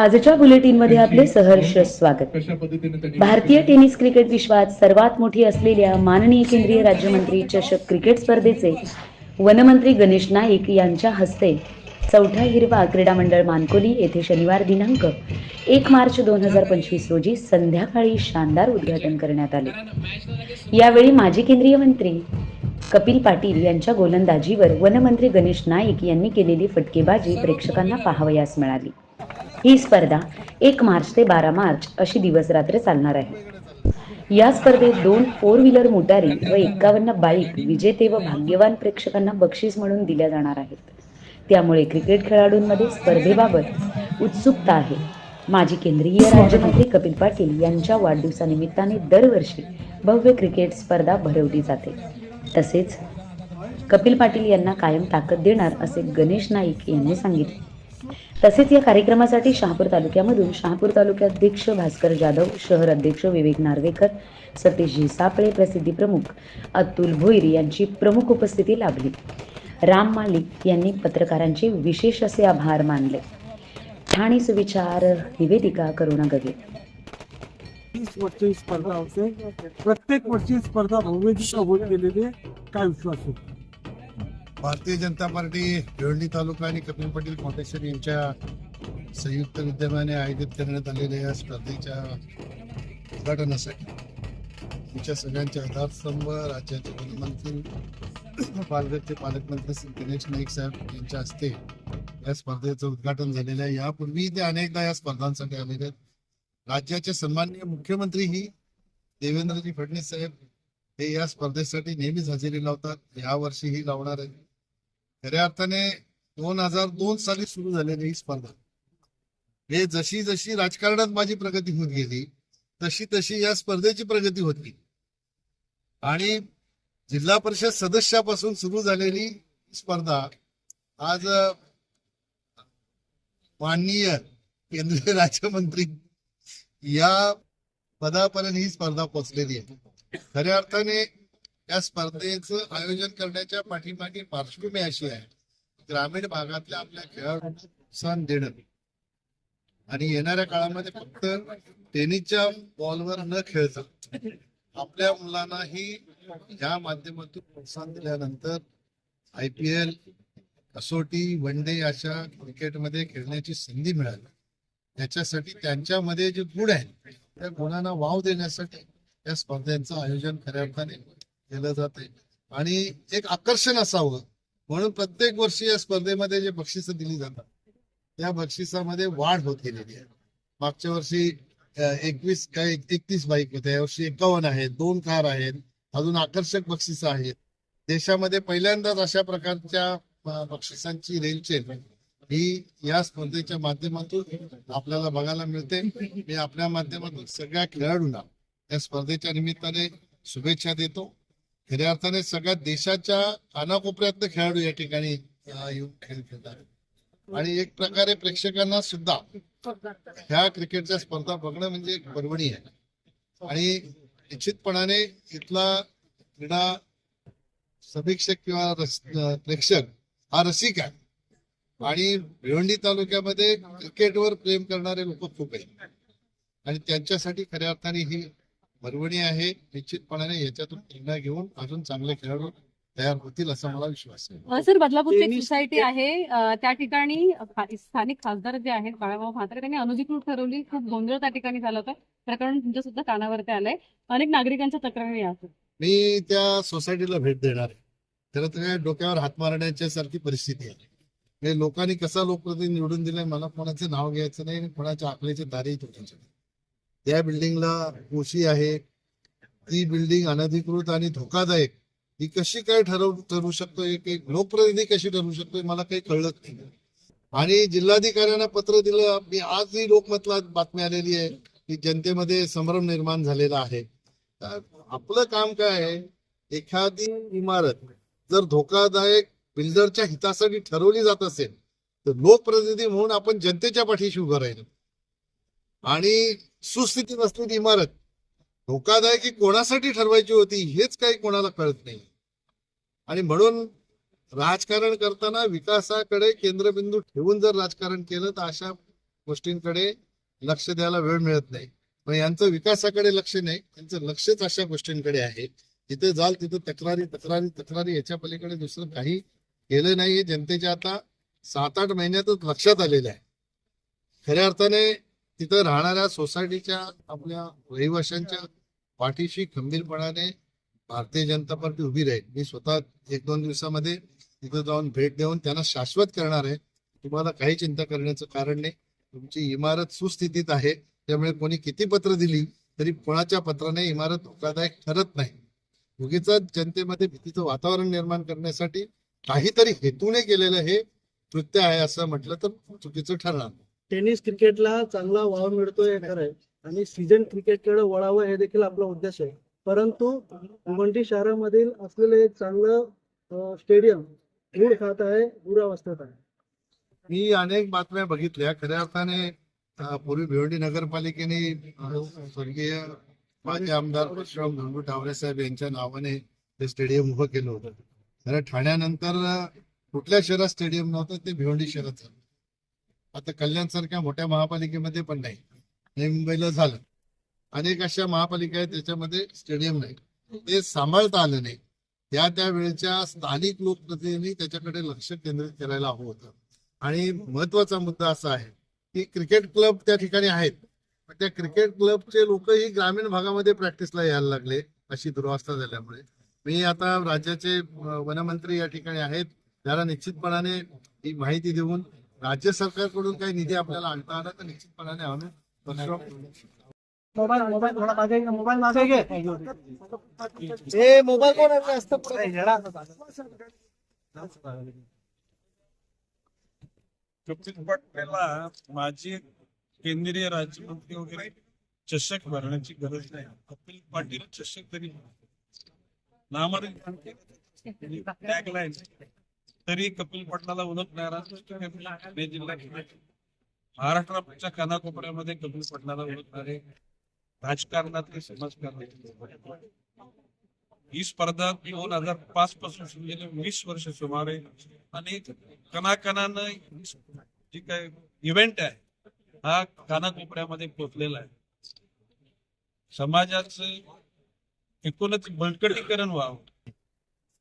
आजच्या बुलेटिनमध्ये आपले सहर्ष स्वागत. भारतीय टेनिस क्रिकेट विश्वात सर्वात मोठी असलेल्या माननीय केंद्रीय राज्यमंत्री चषक क्रिकेट स्पर्धेचे वनमंत्री गणेश नाईक यांच्या हस्ते चौथा हिरवा क्रीडा मंडळ मानकोली येथे शनिवार दिनांक एक मार्च दोन हजार पंचवीस रोजी संध्याकाळी शानदार उद्घाटन करण्यात आले. यावेळी माजी केंद्रीय मंत्री कपिल पाटील यांच्या गोलंदाजीवर वनमंत्री गणेश नाईक यांनी केलेली फटकेबाजी प्रेक्षकांना पाहावयास मिळाली. ही स्पर्धा एक मार्च ते बारा मार्च अशी दिवस रात्र चालणार आहे. या स्पर्धेत दोन फोर व्हीलर मोटारी व एकावन्न बाईक विजेते व भाग्यवान प्रेक्षकांना बक्षीस म्हणून दिल्या जाणार आहेत. त्यामुळे क्रिकेट खेळाडूंमध्ये स्पर्धेबाबत उत्सुकता आहे. माजी केंद्रीय राज्यमंत्री कपिल पाटील यांच्या वाढदिवसानिमित्ताने दरवर्षी भव्य क्रिकेट स्पर्धा भरवली जाते. तसेच कपिल पाटील यांना कायम ताकद देणार असे गणेश नाईक यांनी सांगितले. तसेच या कार्यक्रमासाठी शहापूर तालुक्यामधून शहापूर तालुक्याध्यक्ष भास्कर जाधव शहर अध्यक्ष विवेक नार्वेकर सतीशजी सापळे प्रसिद्धी प्रमुख अतुल भोईर यांची प्रमुख उपस्थिती लाभली. राम मालिक यांनी पत्रकारांचे विशेष असे आभार मानले. ठाणे सुविचार निवेदिका करुणा गगे. स्पर्धा होते. प्रत्येक वर्षी स्पर्धा भव्य कबूल केलेली काय विश्वास आहे भारतीय जनता पार्टी भिवंडी तालुका आणि कपिल पाटील फाउंडेशन यांच्या संयुक्त विद्यमाने आयोजित करण्यात आलेल्या या स्पर्धेच्या उद्घाटनासाठी आमच्या सगळ्यांचे आधारस्तंभ राज्याचे गृहमंत्री पालघरचे पालकमंत्री श्री गणेश नाईक साहेब यांच्या हस्ते या स्पर्धेचं उद्घाटन झालेलं आहे. यापूर्वी ते अनेकदा या स्पर्धांसाठी आलेले आहेत. राज्याचे सन्माननीय मुख्यमंत्रीही देवेंद्रजी फडणवीस साहेब हे या स्पर्धेसाठी नेहमीच हजेरी लावतात. यावर्षीही लावणार आहे खऱ्या अर्थाने दोन हजार दोन साली सुरू झालेली ही स्पर्धा. हे जशी जशी राजकारणात माझी प्रगती होत गेली तशी तशी या स्पर्धेची प्रगती होत गेली. आणि जिल्हा परिषद सदस्यापासून सुरू झालेली स्पर्धा आज माननीय केंद्रीय राज्यमंत्री या पदापर्यंत ही स्पर्धा पोहोचलेली आहे. खऱ्या अर्थाने या स्पर्धेचं आयोजन करण्याच्या पाठीमागे पार्श्वभूमी अशी आहे. ग्रामीण भागातल्या आपल्या खेळाडूंना प्रोत्साहन देणं. आणि येणाऱ्या काळामध्ये फक्त टेनिसच्या बॉलवर न खेळता आपल्या मुलांनाही या माध्यमातून प्रोत्साहन दिल्यानंतर आय पी एल कसोटी वन डे अशा क्रिकेटमध्ये खेळण्याची संधी मिळाली. त्याच्यासाठी त्यांच्यामध्ये जे गुण आहेत त्या गुणांना वाव देण्यासाठी या स्पर्धेचं आयोजन खऱ्या अर्थाने केलं जाते आणि एक आकर्षण असावं. म्हणून प्रत्येक वर्षी या स्पर्धेमध्ये जे बक्षिसं दिली जातात त्या बक्षिसामध्ये वाढ होत गेलेली आहे. मागच्या वर्षी एकवीस काय एकतीस बाईक होत्या. यावर्षी एकावन्न आहेत दोन कार आहेत अजून आकर्षक बक्षिसं आहेत. देशामध्ये पहिल्यांदाच अशा प्रकारच्या बक्षिसांची रेलचेल ही या स्पर्धेच्या माध्यमातून आपल्याला बघायला मिळते. मी आपल्या माध्यमातून सगळ्या खेळाडूंना या स्पर्धेच्या निमित्ताने शुभेच्छा देतो. खऱ्या अर्थाने सगळ्या देशाच्या कानाकोपऱ्यातले खेळाडू या ठिकाणी येऊन खेळ खेळतात. आणि एक प्रकारे प्रेक्षकांना सुद्धा ह्या क्रिकेटच्या स्पर्धा बघणं म्हणजे एक पर्वणी आहे. आणि निश्चितपणाने इथला क्रीडा समीक्षक किंवा रस- प्रेक्षक हा रसिक आहे. आणि भिवंडी तालुक्यामध्ये क्रिकेटवर प्रेम करणारे लोक खूप आहेत. आणि त्यांच्यासाठी खऱ्या अर्थाने ही पर्वणी आहे निश्चितपणाने याच्यातून प्रेरणा घेऊन अजून चांगले खेळाडू तयार होतील असा मला विश्वास आहे. सर बदलापूरची एक सोसायटी आहे त्या ठिकाणी स्थानिक खासदार जे आहेत बाळाभाऊ म्हात्रे त्यांनी अनधिकृत ठरवली खूप गोंधळ त्या ठिकाणी झाला होता. प्रकरण तुमच्या सुद्धा कानावरती आलंय. अनेक नागरिकांच्या तक्रारी आहेत. मी त्या सोसायटीला भेट देणार आहे. खरं तर काय डोक्यावर हात मारण्याच्या सारखी परिस्थिती आहे. म्हणजे लोकांनी कसा लोकप्रतिनिधी निवडून दिलाय मला कोणाचं नाव घ्यायचं नाही आणि कोणाच्या आकलीचे दारही तुटायचे नाही त्या बिल्डिंगला कोशी आहे. ती बिल्डिंग अनधिकृत आणि धोकादायक. ही कशी काय ठरवू ठरू शकतो? एक एक लोकप्रतिनिधी कशी ठरवू शकतो? मला काही कळलंच नाही. आणि जिल्हाधिकाऱ्यांना पत्र दिलं. मी आजही लोकमतला बातमी आलेली आहे की जनतेमध्ये संभ्रम निर्माण झालेला आहे. आपलं काम काय आहे? एखादी इमारत जर धोकादायक बिल्डरच्या हितासाठी ठरवली जात असेल तर लोकप्रतिनिधी म्हणून आपण जनतेच्या पाठीशी उभं राहिलो. आणि सुस्थितीत नसलेली इमारत. धोकादायक ही कोणासाठी ठरवायची होती हेच काही कोणाला कळत नाही. आणि म्हणून राजकारण करताना विकासाकडे केंद्रबिंदू ठेवून जर राजकारण केलं तर अशा गोष्टींकडे लक्ष द्यायला वेळ मिळत नाही. पण यांचं विकासाकडे लक्ष नाही त्यांचं लक्षच अशा गोष्टींकडे आहे. जिथे जाल तिथे तक्रारी तक्रारी तक्रारी याच्या पलीकडे दुसरं काही केलं नाही जनतेच्या आता सात आठ महिन्यातच लक्षात आलेलं आहे. खऱ्या अर्थाने तिथं राहणाऱ्या सोसायटीच्या आपल्या रहिवाशांच्या पाठीशी खंबीरपणाने भारतीय जनता पार्टी उभी राहील. मी स्वतः एक दोन दिवसामध्ये तिथं जाऊन भेट देऊन त्यांना शाश्वत करणार आहे. तुम्हाला काही चिंता करण्याचं कारण नाही. तुमची इमारत सुस्थितीत आहे. त्यामुळे कोणी किती पत्र दिली तरी कोणाच्या पत्राने इमारत धोकादायक ठरत नाही. उगीच जनतेमध्ये भीतीचं वातावरण निर्माण करण्यासाठी काहीतरी हेतूने केलेलं हे कृत्य आहे असं म्हटलं तर चुकीचं ठरणार. टेनिस क्रिकेटला चांगला वाव मिळतोय हे खरं आहे आणि सीझन क्रिकेटकडे वळावं हे देखील आपला उद्देश आहे. परंतु भिवंडी शहरामधील असलेलं एक चांगलं स्टेडियम धूळ खात आहे दुरावस्थेत आहे. मी अनेक बातम्या बघितल्या. खऱ्या अर्थाने पूर्वी भिवंडी नगरपालिकेने स्वर्गीय माजी आमदार परशुराम धनगू ठावरे साहेब यांच्या नावाने ते स्टेडियम उभं केलं होतं. खरं ठाण्यानंतर कुठल्या शहरात स्टेडियम नव्हतं ते भिवंडी शहरात झालं. आता कल्याण सारख्या मोठ्या महापालिकेमध्ये पण नाही. हे मुंबईला झालं. अनेक अशा महापालिका आहेत त्याच्यामध्ये स्टेडियम नाही. ते सांभाळता आलं नाही. त्या त्या वेळच्या स्थानिक लोकप्रतिनिधींनी त्याच्याकडे लक्ष केंद्रित करायला हवं होतं. आणि महत्त्वाचा मुद्दा असा आहे की क्रिकेट क्लब त्या ठिकाणी आहेत. पण त्या क्रिकेट क्लबचे लोकही ग्रामीण भागामध्ये प्रॅक्टिसला यायला लागले अशी दुरावस्था झाल्यामुळे. मी आता राज्याचे वनमंत्री या ठिकाणी आहेत. त्याला निश्चितपणाने ही माहिती देऊन राज्य सरकारकडून काही निधी आपल्याला आणता आला तर निश्चितपणाने आम्ही मोबाईल मोबाईल थोडा मागे घे, मोबाईल मागे घे. ए मोबाईल कोण आहे जास्त पुढे येडा. कपिल पटेलला माजी केंद्रीय राज्यमंत्री वगैरे चषक भरण्याची गरज नाही. कपिल पाटील चषक तरी टॅगलाईन तरी कपिल पटलाला ओळखणारा नाही जिल्हा महाराष्ट्राच्या कानाकोपऱ्यामध्ये कपिल पाटलाला ओळखणारे राजकारणातले समाजकारणातले ही स्पर्धा दोन हजार पाच पासून सुरू झाली. वीस वर्ष सुमारे. आणि कणाकणानं जी काय इव्हेंट आहे हा कानाकोपऱ्यामध्ये पोचलेला आहे. समाजाचं एकूणच बळकटीकरण व्हावं.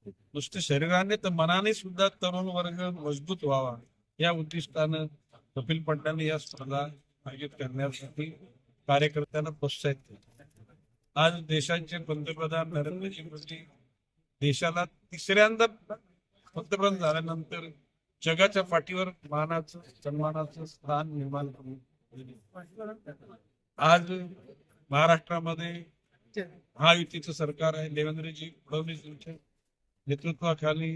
नुसतं शरीराने तर मनाने सुद्धा तरुण वर्ग मजबूत व्हावा. या उद्दिष्टानं कपिल पंडाने या स्पर्धा आयोजित करण्यासाठी कार्यकर्त्यांना प्रोत्साहित केले. आज देशाचे पंतप्रधान नरेंद्रजी मोदी देशाला तिसऱ्यांदा पंतप्रधान झाल्यानंतर जगाच्या पाठीवर मानाचं सन्मानाचं स्थान निर्माण करून आज महाराष्ट्रामध्ये महायुतीचं सरकार आहे देवेंद्रजी फडणवीस यांच्या नेतृत्वाखाली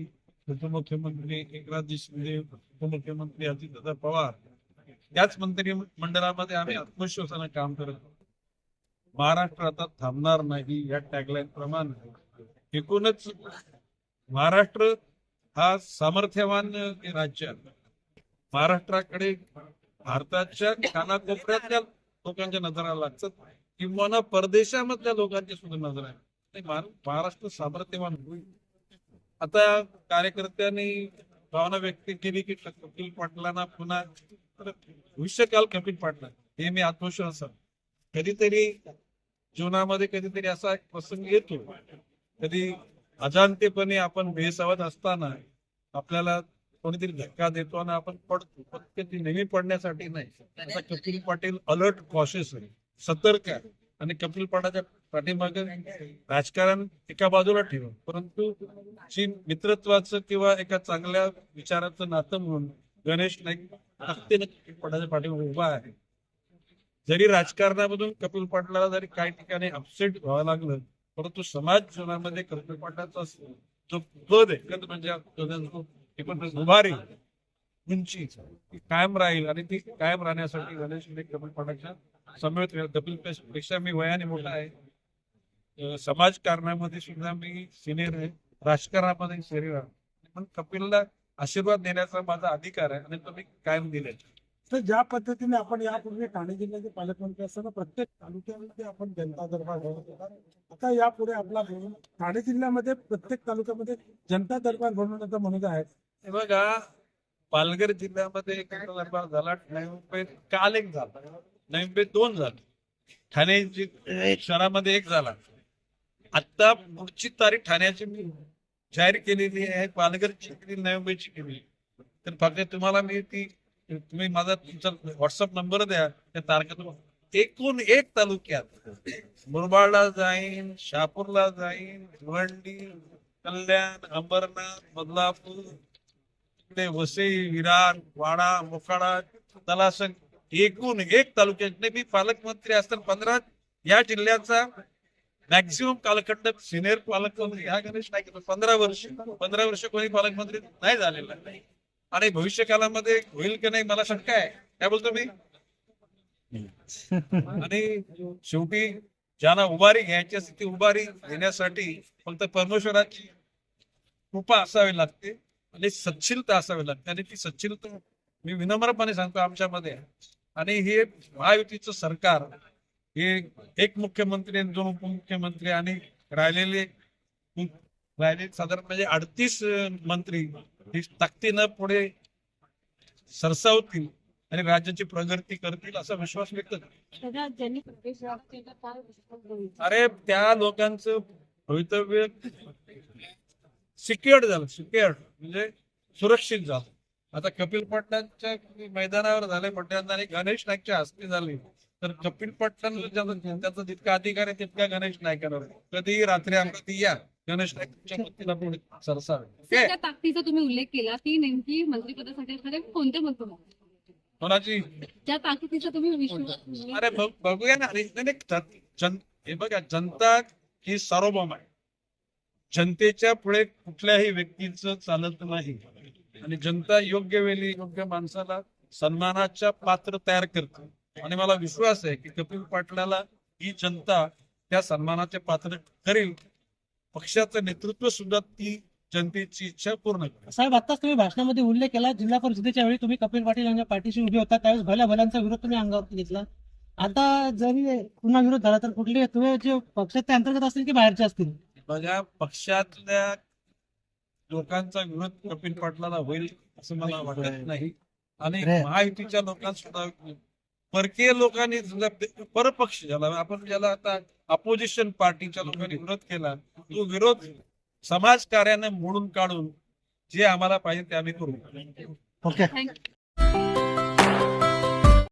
उपमुख्यमंत्री एकनाथजी शिंदे उपमुख्यमंत्री अजितदादा पवार त्याच मंत्री मंडळामध्ये आम्ही आत्मविश्वासानं काम करत महाराष्ट्र आता थांबणार नाही या टॅगलाईन प्रमाणे. एकूणच महाराष्ट्र हा सामर्थ्यवान राज्य आहे. महाराष्ट्राकडे भारताच्या कानाकोपऱ्यातल्या लोकांच्या नजरा लागतात किंवा परदेशामधल्या लोकांची सुद्धा नजर आहे महाराष्ट्र सामर्थ्यवान होईल. आता कार्यकर्त्यांनी भावना व्यक्त केली की कपिल पाटलांना पुन्हा भविष्यकाल कपिल पाटला हे मी आत्मविश्वास कधीतरी जीवनामध्ये कधीतरी असा एक प्रसंग येतो. कधी अजाणतेपणे आपण बेसावत असताना आपल्याला कोणीतरी धक्का देतो आणि आपण पडतो. पण कधी नेहमी पडण्यासाठी नाही. आता कपिल पाटील अलर्ट कॉशियस आहे. सतर्क आहे. आणि कपिल पाटाच्या पाठीमागे राजकारण एका बाजूला ठेवा. परंतु जी मित्रत्वाचं किंवा एका चांगल्या विचाराचं नातं म्हणून गणेश नाईक ताकदीनं कपिल पाटाच्या पाठीमागे उभा आहे. जरी राजकारणामधून कपिल पाटलाला जरी काही ठिकाणी अपसेट व्हावं लागलं परंतु समाज जीवनामध्ये कपिल पाटलाचा जो पद आहे म्हणजे उभारी उंची कायम राहील आणि ती कायम राहण्यासाठी गणेश नाईक कपिल पाटलाच्या समवेत कपिलपेक्षा मी वयाने मोठा आहे. समाजकारणामध्ये सुद्धा मी सिनियर आहे. राजकारणामध्ये सिनियर आहे. पण कपिलला आशीर्वाद देण्याचा माझा अधिकार आहे आणि तो मी कायम दिले तर ज्या पद्धतीने आपण यापूर्वी ठाणे जिल्ह्याचे पालकमंत्री असताना प्रत्येक तालुक्यामध्ये आपण जनता दरबार भरवत होता. आता यापुढे आपला ठाणे जिल्ह्यामध्ये प्रत्येक तालुक्यामध्ये जनता दरबार भरवण्याचा म्हणत आहे हे बघा पालघर जिल्ह्यामध्ये एक दरबार झाला नवी मुंबईत काल एक झाला. नवी मुंबईत दोन झाले. ठाणे शहरामध्ये एक झाला. आता पुढची तारीख ठाण्याची मी जाहीर केलेली आहे पालघरची केली नवी मुंबईची केली तर फक्त तुम्हाला मी ती तुम्ही माझा तुमचा व्हॉट्सअप नंबर द्या त्या तारखा तुम्हाला एकूण एक तालुक्यात मुरबाडला जाईन शहापूरला जाईन भिवंडी कल्याण अंबरनाथ बदलापूर तिकडे वसई विरार वाडा मोकाडा तलासंग एकूण एक तालुक्यात. नाही, मी पालकमंत्री असताना पंधरा या जिल्ह्याचा मॅक्सिमम कालखंड सिनियर पालकमंत्री ह्या गणेश नाईक पंधरा वर्ष पंधरा वर्ष कोणी पालकमंत्री नाही झालेला. आणि भविष्य कालामध्ये होईल की नाही मला शंका आहे. काय बोलतो मी? आणि शेवटी ज्यांना उभारी घ्यायची असते ती उभारी घेण्यासाठी फक्त परमेश्वराची कृपा असावी लागते आणि सच्छिलता असावी लागते. आणि ती सच्छिलता मी विनम्रपणे सांगतो आमच्यामध्ये. आणि हे महायुतीचं सरकार हे एक मुख्यमंत्री आणि दोन उपमुख्यमंत्री आणि राहिलेले राहिले. साधारण म्हणजे अडतीस मंत्री ही ताकदीनं पुढे सरसावतील आणि राज्याची प्रगती करतील असा विश्वास व्यक्त. अरे त्या लोकांचं भवितव्य सिक्युअर्ड झालं सिक्युअर्ड म्हणजे सुरक्षित झालं. आता कपिल पटलांच्या मैदानावर झाले म्हटल्यानंतर आणि गणेश नाईकच्या हस्ते झाले. तर कपिल ज्याचा त्याचा जितका अधिकार आहे तितका गणेश नाईकांवर आहे. कधीही रात्री आमची या गणेश पुढे सरसावे. ताकदीचा तुम्ही उल्लेख केला ती नेमकी मंत्रिपदासाठी असणारे कोणते मंत्री कोणाची? ज्या ताकदीचा तुम्ही अरे बघ- बघूया ना. अरे हे बघा जनता ही सार्वभौम आहे. जनतेच्या पुढे कुठल्याही व्यक्तीचं चालत नाही. आणि जनता योग्य वेळी योग्य माणसाला सन्मानाच्या पात्र तयार करते. आणि मला विश्वास आहे की कपिल पाटलाला ही जनता त्या सन्मानाचे पात्र करेल. पक्षाचं नेतृत्व सुद्धा ती जनतेची इच्छा पूर्ण करेल. साहेब आताच तुम्ही भाषणामध्ये उल्लेख केला जिल्हा परिषदेच्या वेळी तुम्ही कपिल पाटील यांच्या पाठीशी उभे होता त्यावेळेस भल्या भल्यांचा विरोध तुम्ही अंगावरती घेतला. आता जरी पुन्हा विरोध झाला तर कुठले तुम्ही जे पक्षाच्या अंतर्गत असतील की बाहेरचे असतील? बघा पक्षातल्या लोकांचा विरोध कपिल पाटलाला होईल असं मला वाटत नाही. आणि महायुतीच्या लोकांसुद्धा परकीय लोकांनी परपक्ष ज्याला आपण ज्याला आता अपोजिशन पार्टीच्या लोकांनी विरोध केला तो विरोध समाजकार्याने मोडून काढून जे आम्हाला पाहिजे ते आम्ही करू. Okay thank you